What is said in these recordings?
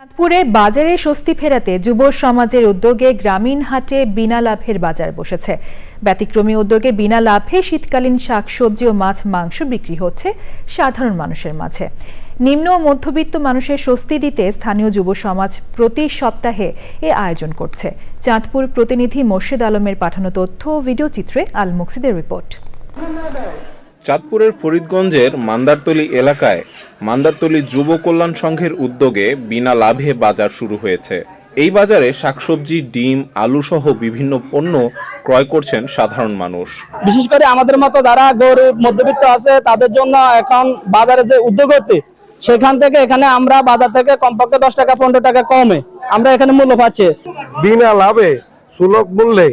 চাঁদপুরে বাজারে স্বস্তি ফেরাতে যুব সমাজের উদ্যোগে গ্রামীণ হাটে বিনা লাভের বাজার বসেছে। ব্যতিক্রমী উদ্যোগে বিনা লাভে শীতকালীন শাকসবজি ও মাছ, মাংস বিক্রি হচ্ছে সাধারণ মানুষের মাঝে। নিম্ন ও মধ্যবিত্ত মানুষের স্বস্তি দিতে স্থানীয় যুব সমাজ প্রতি সপ্তাহে এ আয়োজন করছে। চাঁদপুর প্রতিনিধি মোর্শেদ আলমের পাঠানো তথ্য ভিডিও চিত্রে আল মুকসিদের রিপোর্ট। চাঁদপুরের ফরিদগঞ্জের মান্দারতলি এলাকায় মান্দারতলি যুব কল্যাণ সংঘের উদ্যোগে বিনা লাভে বাজার শুরু হয়েছে। এই বাজারে শাকসবজি ডিম আলু সহ বিভিন্ন পণ্য ক্রয় করছেন সাধারণ মানুষ। বিশেষ করে আমাদের মতো যারা গরিব মধ্যবিত্ত আছে তাদের জন্য এখন বাজারে যে উদ্যোগ হচ্ছে সেখান থেকে এখানে আমরা বাজার থেকে কমপক্ষে দশ টাকা পনেরো টাকা কমে আমরা এখানে মূল্য পাচ্ছি। বিনা লাভে সুলভ মূল্যে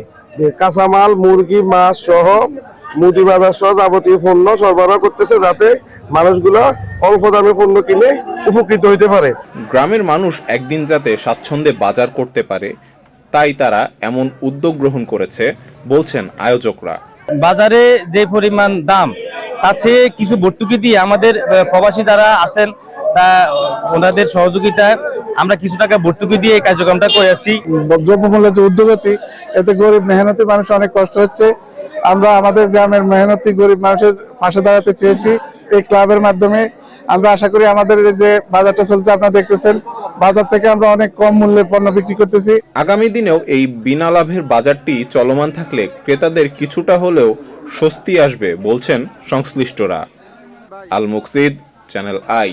কাঁচামাল মুরগি মাছ সহ মুদি বাজার সহ যাবতীয় পণ্য সরবরাহ করতেছে যাতে মানুষগুলো অল্প দামে পণ্য কিনে উপকৃত হইতে পারে। গ্রামের মানুষ একদিন যাতে স্বাচ্ছন্দ্যে বাজার করতে পারে তাই তারা এমন উদ্যোগ গ্রহণ করেছে বলছেন আয়োজকরা। বাজারে যে পরিমাণ দাম তার চেয়ে কিছু ভর্তুকি দিয়ে আমাদের আহ, প্রবাসী যারা আছেন তা ওনাদের সহযোগিতায় আমরা কিছু টাকা ভর্তুকি দিয়ে এই কার্যক্রমটা করে আসছি। দ্রব্যমূল্যের যে উদ্যোগতি এতে গরিব মেহনতি মানুষ অনেক কষ্ট হচ্ছে। আমরা আমাদের গ্রামের মেহনতি গরিব মানুষের পাশে দাঁড়াতে চেয়েছি এই ক্লাবের মাধ্যমে। আমরা আশা করি আমাদের যে বাজারটা চলছে আপনারা দেখতেছেন বাজার থেকে আমরা অনেক কম মূল্যে পণ্য বিক্রি করতেছি। আগামী দিনেও এই বিনা লাভের বাজারটি চলমান থাকলে ক্রেতাদের কিছুটা হলেও স্বস্তি আসবে বলছেন সংশ্লিষ্টরা। Al Muksid channel I.